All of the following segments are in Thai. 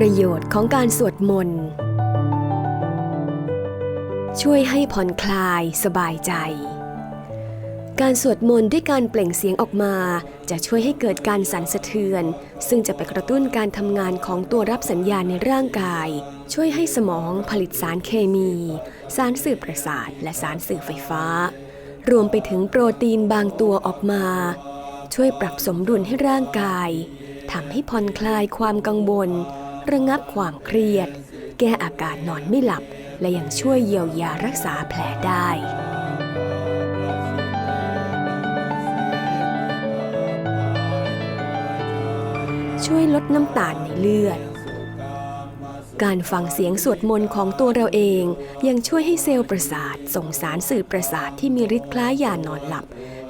ประโยชน์ของการสวดมนต์ ช่วยให้ผ่อนคลายสบายใจ การสวดมนต์ด้วยการเปล่งเสียงออกมา จะช่วยให้เกิดการสั่นสะเทือน ซึ่งจะไปกระตุ้นการทำงานของตัวรับสัญญาณในร่างกาย ช่วยให้สมองผลิตสารเคมี สารสื่อประสาท และสารสื่อไฟฟ้า รวมไปถึงโปรตีนบางตัวออกมา ช่วยปรับสมดุลให้ร่างกายทำให้ผ่อนคลายความกังวล ระงับความเครียด แก้อาการนอนไม่หลับ และยังช่วยเยียวยารักษาแผลได้ช่วยลดน้ำตาลในเลือด การฟังเสียงสวดมนต์ของตัวเราเองยังช่วยให้เซลล์ประสาท ส่งสารสื่อประสาทที่มีฤทธิ์คล้ายยานอนหลับ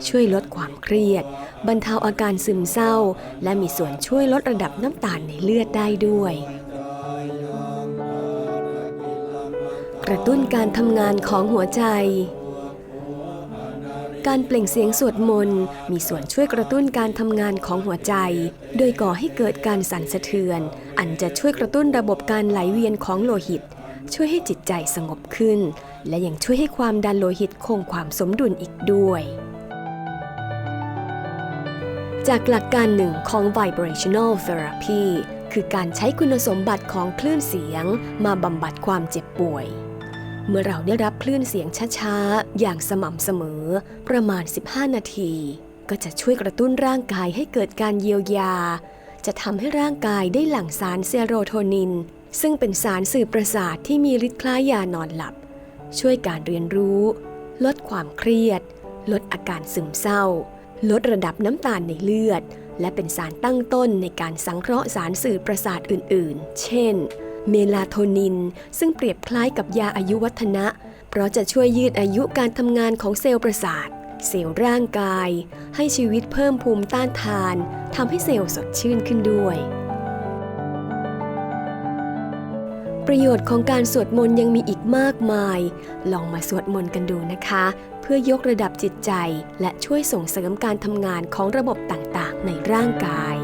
ช่วยลดความเครียด บรรเทาอาการซึมเศร้า และมีส่วนช่วยลดระดับน้ำตาลในเลือดได้ด้วย กระตุ้นการทำงานของหัวใจ การเปล่งเสียงสวดมนต์มีส่วนช่วยกระตุ้นการทำงานของหัวใจ โดยก่อให้เกิดการสั่นสะเทือน อันจะช่วยกระตุ้นระบบการไหลเวียนของโลหิต ช่วยให้จิตใจสงบขึ้น และยังช่วยให้ความดันโลหิตคงความสมดุลอีกด้วย จากหลักการหนึ่งของ vibrational therapy คือการใช้คุณสมบัติของคลื่นเสียงมาบำบัดความเจ็บป่วย เมื่อเราได้รับคลื่นเสียงช้าๆ อย่างสม่ำเสมอ ประมาณ 15 นาที ก็จะช่วยกระตุ้นร่างกายให้เกิดการเยียวยา จะทำให้ร่างกายได้หลั่งสารเซโรโทนิน ซึ่งเป็นสารสื่อประสาทที่มีฤทธิ์คล้ายยานอนหลับ ช่วยการเรียนรู้ ลดความเครียด ลดอาการซึมเศร้า ลดระดับน้ำตาลในเลือด และเป็นสารตั้งต้นในการสังเคราะห์สารสื่อประสาทอื่น ๆ เช่น เมลาโทนิน ซึ่งเปรียบคล้ายกับยาอายุวัฒนะ เพราะจะช่วยยืดอายุการทำงานของเซลล์ประสาท เซลล์ร่างกาย ให้ชีวิตเพิ่มภูมิต้านทานทำให้เซลล์สดชื่นขึ้นด้วย ประโยชน์ของการสวดมนต์ยังมีอีกมากมาย ลองมาสวดมนต์กันดูนะคะ เพื่อยกระดับจิตใจ และช่วยส่งเสริมการทำงานของระบบต่างๆ ในร่างกาย